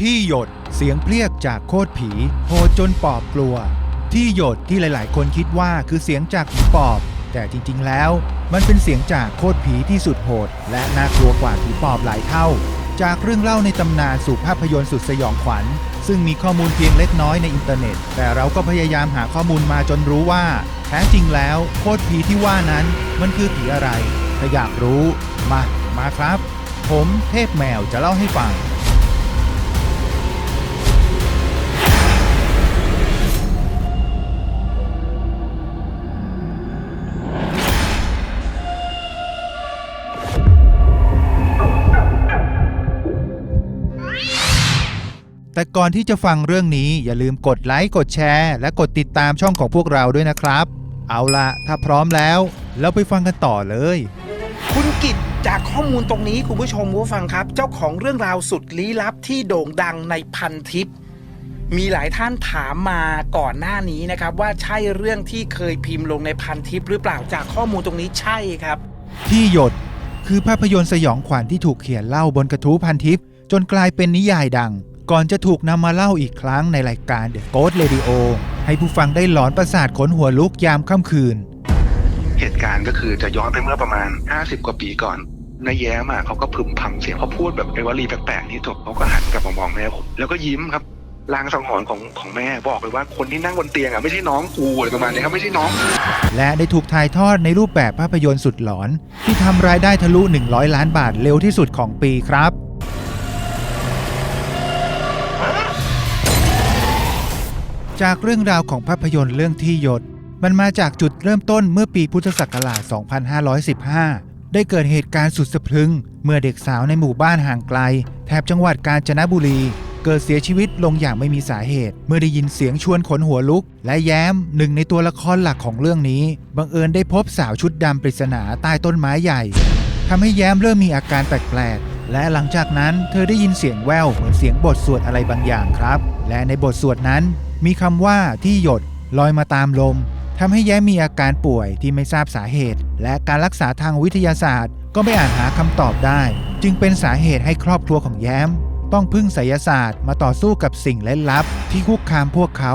ที่หยดเสียงเพลียกจากโคตรผีโหดจนปอบกลัว ที่หยดที่หลาย ๆ คนคิดว่าคือเสียงจากผีปอบ แต่จริง ๆ แล้ว มันเป็นเสียงจากโคตรผีที่สุดโหด และน่ากลัวกว่าผีปอบหลายเท่า จากเรื่องเล่าในตำนานสู่ภาพยนตร์สุดสยองขวัญ ซึ่งมีข้อมูลเพียงเล็กน้อยในอินเทอร์เน็ต แต่เราก็พยายามหาข้อมูลมาจนรู้ว่า แท้จริงแล้วโคตรผีที่ว่านั้นมันคือผีอะไรถ้าอยากรู้ มามาครับ ผมเทพแมวจะเล่าให้ฟัง แต่ก่อนที่จะฟังเรื่องนี้อย่าลืมกดไลค์กดแชร์ และกดติดตามช่องของพวกเราด้วยนะครับ เอาละถ้าพร้อมแล้ว เราไปฟังกันต่อเลย คุณกิตจากข้อมูลตรงนี้คุณผู้ชมผู้ฟังครับ เจ้าของเรื่องราวสุดลี้ลับที่โด่งดังในพันทิป มีหลายท่านถามมาก่อนหน้านี้นะครับ ว่าใช่เรื่องที่เคยพิมพ์ลงในพันทิปหรือเปล่าจากข้อมูลตรงนี้ใช่ครับ ที่หยดคือภาพยนตร์สยองขวัญที่ถูกเขียนเล่าบนกระทู้พันทิป จนกลายเป็นนิยายดัง ก่อนจะถูกนำมาเล่าอีกครั้งในรายการ The Ghost Radio ให้ผู้ฟังได้หลอนประสาทขนหัวลุกยามค่ำคืน เหตุการณ์ก็คือจะย้อนไปเมื่อประมาณ 50 กว่าปีก่อนนายแย้มอะเขาก็พึมพำเสียงเขาพูดแบบไอ้วลีแปลกๆนี้จบเขาก็หันกลับมามองแม่ผมแล้วก็ยิ้มครับลางสังหรณ์ของของแม่บอกเลยว่าคนที่นั่งบนเตียงอะไม่ใช่น้องกูอะไรประมาณนี้ครับไม่ใช่น้อง และได้ถูกถ่ายทอดในรูปแบบภาพยนตร์สุดหลอน ที่ทำรายได้ทะลุ 100 ล้านบาทเร็วที่สุดของปีครับ จากเรื่องราวของภาพยนตร์เรื่องที่หยด มันมาจากจุดเริ่มต้นเมื่อปีพุทธศักราช 2515 ได้เกิดเหตุการณ์สุดสะพรึง เมื่อเด็กสาวในหมู่บ้านห่างไกล แถบจังหวัดกาญจนบุรี เกิดเสียชีวิตลงอย่างไม่มีสาเหตุ เมื่อได้ยินเสียงชวนขนหัวลุก และแย้มหนึ่งในตัวละครหลักของเรื่องนี้ บังเอิญได้พบสาวชุดดำปริศนาใต้ต้นไม้ใหญ่ทำให้แย้มเริ่มมีอาการแปลกๆ และหลังจากนั้นเธอได้ยินเสียงแววเหมือนเสียงบทสวดอะไรบางอย่างครับ และในบทสวดนั้น มีคำว่าที่หยดลอยมาตามลมทำให้แย้มมีอาการป่วยที่ไม่ทราบสาเหตุ และการรักษาทางวิทยาศาสตร์ ก็ไม่อาจหาคำตอบได้ จึงเป็นสาเหตุให้ครอบครัวของแย้ม ต้องพึ่งไสยศาสตร์มาต่อสู้กับสิ่งลึกลับ ที่คุกคามพวกเขา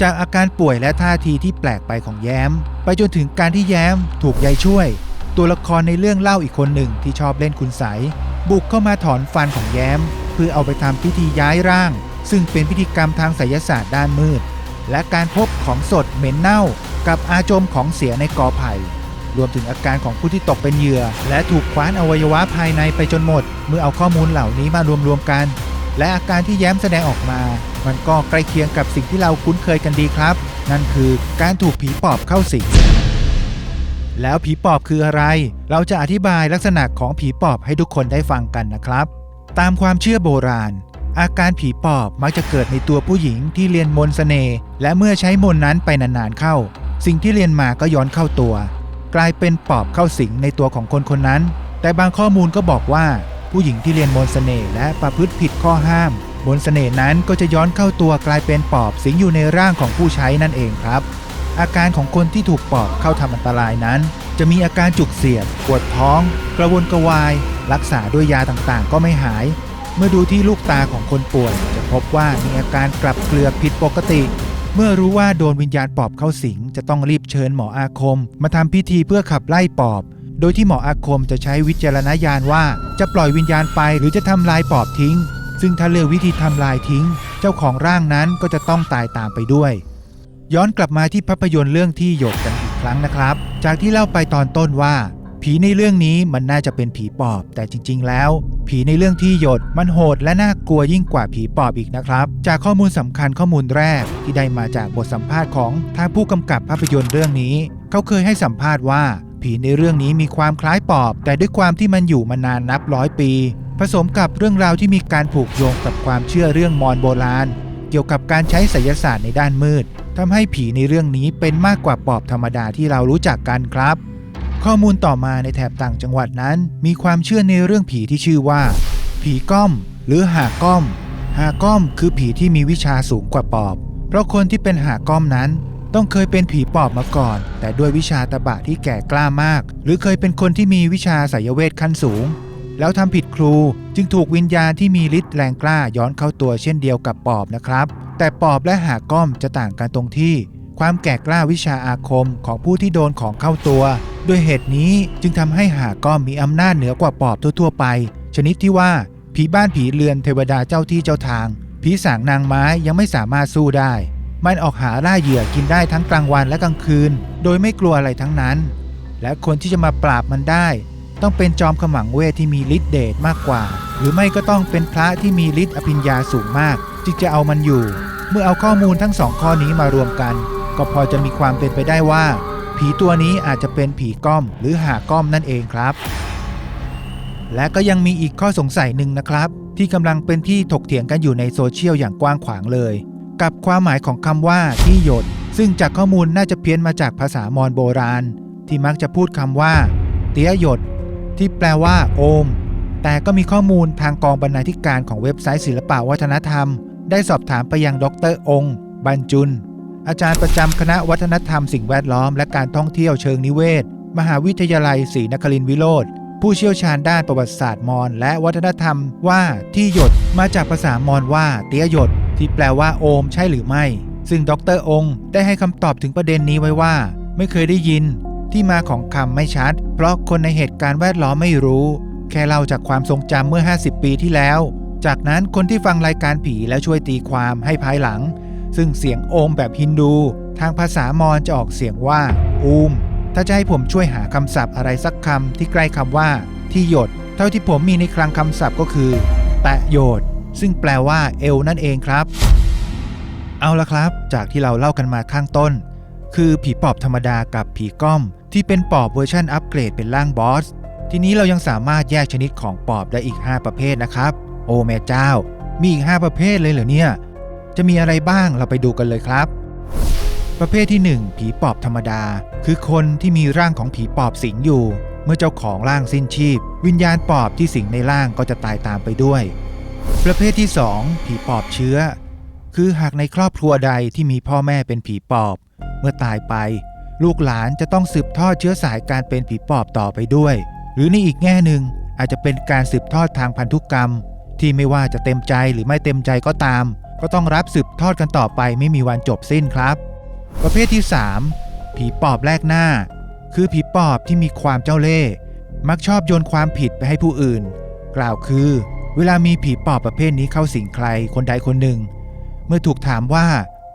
จากอาการป่วยและท่าทีที่แปลกไปของแย้ม ไปจนถึงการที่แย้ม ถูกยายช่วย ตัวละครในเรื่องเล่าอีกคนหนึ่งที่ชอบเล่นคุณใสบุกเข้ามาถอนฟันของแย้ม เพื่อเอาไปทำพิธีย้ายร่าง ซึ่งเป็นพิธีกรรมทางไสยศาสตร์ด้านมืด และการพบของสดเหม็นเน่า กับอาจมของเสียในกอไผ่ รวมถึงอาการของผู้ที่ตกเป็นเหยื่อ และถูกคว้านอวัยวะภายในไปจนหมด เมื่อเอาข้อมูลเหล่านี้มารวมๆกัน และอาการที่แย้มแสดงออกมา มันก็ใกล้เคียงกับสิ่งที่เราคุ้นเคยกันดีครับ นั่นคือการถูกผีปอบเข้าสิงแล้วผีปอบคืออะไร เราจะอธิบายลักษณะของผีปอบให้ทุกคนได้ฟังกันนะครับ ตามความเชื่อโบราณ อาการผีปอบมักจะเกิดในตัวผู้หญิงที่เรียนมนต์เสน่ห์และเมื่อใช้มนนั้นไปนานๆเข้า สิ่งที่เรียนมาก็ย้อนเข้าตัว กลายเป็นปอบเข้าสิงในตัวของคนคนนั้น แต่บางข้อมูลก็บอกว่า ผู้หญิงที่เรียนมนต์เสน่ห์และประพฤติผิดข้อห้ามมนต์เสน่ห์นั้นก็จะย้อนเข้าตัวกลายเป็นปอบสิงอยู่ในร่างของผู้ใช้นั่นเองครับ อาการของคนที่ถูกปอบเข้าทำอันตรายนั้น จะมีอาการจุกเสียดปวดท้อง กระวนกระวาย รักษาด้วยยาต่างๆ ก็ไม่หาย เมื่อดูที่ลูกตาของคนป่วย จะพบว่ามีอาการกลับเกลือกผิดปกติ เมื่อรู้ว่าโดนวิญญาณปอบเข้าสิง จะต้องรีบเชิญหมออาคม มาทำพิธีเพื่อขับไล่ปอบ โดยที่หมออาคมจะใช้วิจารณญาณว่าจะปล่อยวิญญาณไปหรือจะทำลายปอบทิ้ง ซึ่งถ้าเลือกวิธีทำลายทิ้ง เจ้าของร่างนั้นก็จะต้องตายตามไปด้วย ย้อนกลับมาที่ภาพยนตร์เรื่องที่หยดกันอีกครั้งนะครับ จากที่เล่าไปตอนต้นว่า ผีในเรื่องนี้มันน่าจะเป็นผีปอบ แต่จริง ๆ แล้ว ผีในเรื่องที่หยดมันโหดและน่ากลัวยิ่งกว่าผีปอบอีกนะครับ จากข้อมูลสำคัญข้อมูลแรกที่ได้มาจากบทสัมภาษณ์ของทางผู้กำกับภาพยนตร์เรื่องนี้ เขาเคยให้สัมภาษณ์ว่า ผีในเรื่องนี้มีความคล้ายปอบ แต่ด้วยความที่มันอยู่มานานนับร้อยปี ผสมกับเรื่องราวที่มีการผูกโยงกับความเชื่อเรื่องมอญโบราณ เกี่ยวกับการใช้ไสยศาสตร์ในด้านมืดทำให้ผีในเรื่องนี้เป็นมากกว่าปอบธรรมดาที่เรารู้จักกันครับ ข้อมูลต่อมาในแถบต่างจังหวัดนั้น มีความเชื่อในเรื่องผีที่ชื่อว่า ผีก้อม หรือหาก้อม หาก้อมคือผีที่มีวิชาสูงกว่าปอบ เพราะคนที่เป็นหาก้อมนั้น ต้องเคยเป็นผีปอบมาก่อน แต่ด้วยวิชาตะบะที่แก่กล้ามาก หรือเคยเป็นคนที่มีวิชาไสยเวทขั้นสูง แล้วทำผิดครูจึงถูกวิญญาณที่มีฤทธิ์แรงกล้าย้อนเข้าตัวเช่นเดียวกับปอบนะครับ แต่ปอบและหาก้อมจะต่างกันตรงที่ ความแก่กล้าวิชาอาคมของผู้ที่โดนของเข้าตัว ด้วยเหตุนี้จึงทำให้หาก้อมมีอำนาจเหนือกว่าปอบทั่วๆไป ชนิดที่ว่าผีบ้านผีเรือนเทวดาเจ้าที่เจ้าทาง ผีสางนางไม้ยังไม่สามารถสู้ได้ มันออกหาล่าเหยื่อกินได้ทั้งกลางวันและกลางคืน โดยไม่กลัวอะไรทั้งนั้น และคนที่จะมาปราบมันได้ ต้องเป็นจอมขมังเวทที่มีฤทธิ์เดชมากกว่า หรือไม่ก็ต้องเป็นพระที่มีฤทธิ์อภิญญาสูงมาก จึงจะเอามันอยู่ เมื่อเอาข้อมูลทั้งสองข้อนี้มารวมกัน ก็พอจะมีความเป็นไปได้ว่า ผีตัวนี้อาจจะเป็นผีก้อมหรือหาก้อมนั่นเองครับ และก็ยังมีอีกข้อสงสัยหนึ่งนะครับ ที่กำลังเป็นที่ถกเถียงกันอยู่ในโซเชียลอย่างกว้างขวางเลย กับความหมายของคำว่าที่หยด ซึ่งจากข้อมูลน่าจะเพี้ยนมาจากภาษามอญโบราณ ที่มักจะพูดคำว่า เตี้ยหยด ที่แปลว่าโอม แต่ก็มีข้อมูลทางกองบรรณาธิการของเว็บไซต์ศิลปวัฒนธรรม ได้สอบถามไปยังดรองค์ บรรจุน อาจารย์ประจำคณะวัฒนธรรมสิ่งแวดล้อมและการท่องเที่ยวเชิงนิเวศ มหาวิทยาลัยศรีนครินทร์วิโรธผู้เชี่ยวชาญด้านประวัติศาสตร์มอญและวัฒนธรรมว่าที่หยดมาจากภาษามอญว่าเตี้ยหยด ที่แปลว่าโอมใช่หรือไม่ ซึ่งดรองค์ ได้ให้คำตอบถึงประเด็นนี้ไว้ว่า ไม่เคยได้ยิน ที่มาของคำไม่ชัด เพราะคนในเหตุการณ์แวดล้อมไม่รู้ แค่เล่าจากความทรงจำเมื่อ 50 ปีที่แล้ว จากนั้นคนที่ฟังรายการผีแล้วช่วยตีความให้ภายหลัง ซึ่งเสียงโอมแบบฮินดู ทางภาษามอญจะออกเสียงว่า อูม ถ้าจะให้ผมช่วยหาคำศัพท์อะไรสักคำที่ใกล้คำว่า ที่หยด เท่าที่ผมมีในคลังคำศัพท์ก็คือ แตะโยด ซึ่งแปลว่าเอวนั่นเองครับ เอาละครับ จากที่เราเล่ากันมาข้างต้น คือผีปอบธรรมดากับผีก้อม ที่เป็นปอบเวอร์ชันอัปเกรดเป็นร่างบอสทีนี้เรายังสามารถแยกชนิดของปอบได้อีก 5 ประเภทนะครับ โอแม่เจ้า มีอีก 5 ประเภทเลยเหรอเนี่ย จะมีอะไรบ้างเราไปดูกันเลยครับ ประเภทที่ 1 ผีปอบธรรมดา คือคนที่มีร่างของผีปอบสิงอยู่ เมื่อเจ้าของร่างสิ้นชีพ วิญญาณปอบที่สิงในร่างก็จะตายตามไปด้วย ประเภทที่ 2 ผีปอบเชื้อ คือหากในครอบครัวใดที่มีพ่อแม่เป็นผีปอบ เมื่อตายไป ลูกหลานจะต้องสืบทอดเชื้อสายการเป็นผีปอบต่อไปด้วย หรือในอีกแง่หนึ่งอาจจะเป็นการสืบทอดทางพันธุกรรม ที่ไม่ว่าจะเต็มใจหรือไม่เต็มใจก็ตาม ก็ต้องรับสืบทอดกันต่อไปไม่มีวันจบสิ้นครับ ประเภทที่ 3 ผีปอบแรกหน้า คือผีปอบที่มีความเจ้าเล่ห์มักชอบโยนความผิดไปให้ผู้อื่น กล่าวคือ เวลามีผีปอบประเภทนี้เข้าสิงใครคนใดคนหนึ่ง เมื่อถูกถามว่า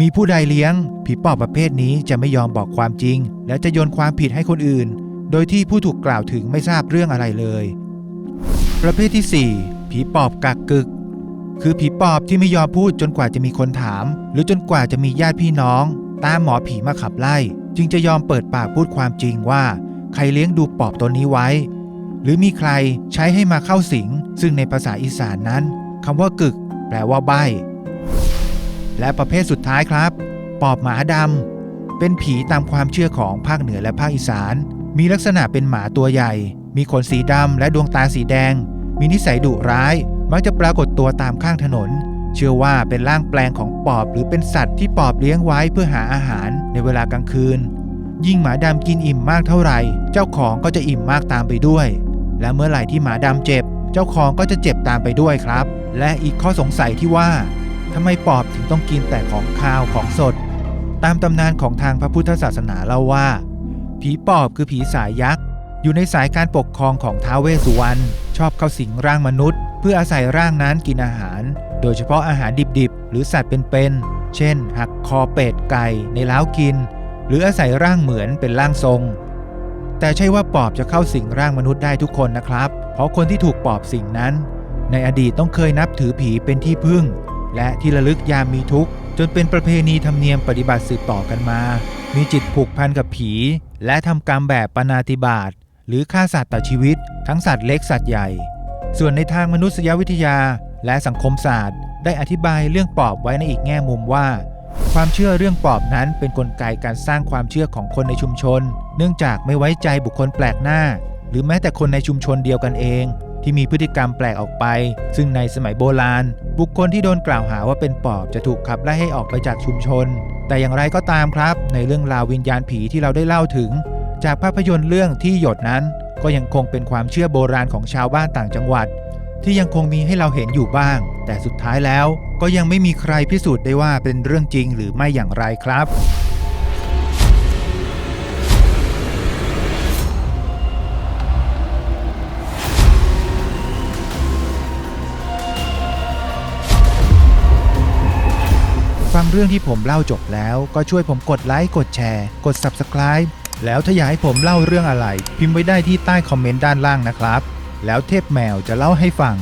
มีผู้ใดเลี้ยง ผีปอบประเภทนี้จะไม่ยอมบอกความจริง และจะโยนความผิดให้คนอื่น โดยที่ผู้ถูกกล่าวถึงไม่ทราบเรื่องอะไรเลย ประเภทที่ 4 ผีปอบกักกึก คือผีปอบที่ไม่ยอมพูดจนกว่าจะมีคนถาม หรือจนกว่าจะมีญาติพี่น้อง ตามหมอผีมาขับไล่ จึงจะยอมเปิดปากพูดความจริงว่า ใครเลี้ยงดูปอบตัวนี้ไว้ หรือมีใครใช้ให้มาเข้าสิง ซึ่งในภาษาอีสานนั้นคำว่ากึก แปลว่าใบและประเภทสุดท้ายครับ ปอบหมาดำเป็นผีตามความเชื่อของภาคเหนือและภาคอีสาน มีลักษณะเป็นหมาตัวใหญ่ มีขนสีดำและดวงตาสีแดง มีนิสัยดุร้าย มักจะปรากฏตัวตามข้างถนน เชื่อว่าเป็นร่างแปลงของปอบหรือเป็นสัตว์ที่ปอบเลี้ยงไว้เพื่อหาอาหารในเวลากลางคืน ยิ่งหมาดำกินอิ่มมากเท่าไหร่ เจ้าของก็จะอิ่มมากตามไปด้วย และเมื่อไหร่ที่หมาดำเจ็บ เจ้าของก็จะเจ็บตามไปด้วยครับ และอีกข้อสงสัยที่ว่าทำไมปอบถึงต้องกินแต่ของข้าวของสด ตามตำนานของทางพระพุทธศาสนาเล่าว่า ผีปอบคือผีสายยักษ์อยู่ในสายการปกครองของท้าวเวสสุวรรณชอบเข้าสิงร่างมนุษย์ เพื่ออาศัยร่างนั้นกินอาหาร โดยเฉพาะอาหารดิบๆ หรือสัตว์เป็นๆ เช่น หักคอเป็ดไก่ในล้าวกิน หรืออาศัยร่างเหมือนเป็นร่างทรง แต่ใช่ว่าปอบจะเข้าสิงร่างมนุษย์ได้ทุกคนนะครับ เพราะคนที่ถูกปอบสิงนั้น ในอดีตต้องเคยนับถือผีเป็นที่พึ่ง และที่ระลึกยามมีทุกข์จนเป็นประเพณีธรรมเนียมปฏิบัติสืบต่อกันมา มีจิตผูกพันกับผี และทำกรรมแบบปานาติบาตหรือฆ่าสัตว์ต่อชีวิต ทั้งสัตว์เล็กสัตว์ใหญ่ ส่วนในทางมนุษยวิทยาและสังคมศาสตร์ ได้อธิบายเรื่องปอบไว้ในอีกแง่มุมว่า ความเชื่อเรื่องปอบนั้นเป็นนกลไกการสร้างความเชื่อของคนในชุมชน เนื่องจากไม่ไว้ใจบุคคลแปลกหน้า หรือแม้แต่คนในชุมชนเดียวกันเอง ที่มีพฤติกรรมแปลกออกไป ซึ่งในสมัยโบราณ บุคคลที่โดนกล่าวหาว่าเป็นปอบจะถูกขับไล่ให้ออกไปจากชุมชน แต่อย่างไรก็ตามครับ ในเรื่องราววิญญาณผีที่เราได้เล่าถึง จากภาพยนตร์เรื่องที่หยดนั้น ก็ยังคงเป็นความเชื่อโบราณของชาวบ้านต่างจังหวัด ที่ยังคงมีให้เราเห็นอยู่บ้าง แต่สุดท้ายแล้วก็ยังไม่มีใครพิสูจน์ได้ว่าเป็นเรื่องจริงหรือไม่อย่างไรครับฟังเรื่องที่ผมเล่าจบแล้วก็ช่วยผมกดไลค์กดแชร์ กด Subscribe แล้วถ้าอยากให้ผมเล่าเรื่องอะไร พิมพ์ไว้ได้ที่ใต้คอมเมนต์ด้านล่างนะครับ แล้วเทพแมวจะเล่าให้ฟัง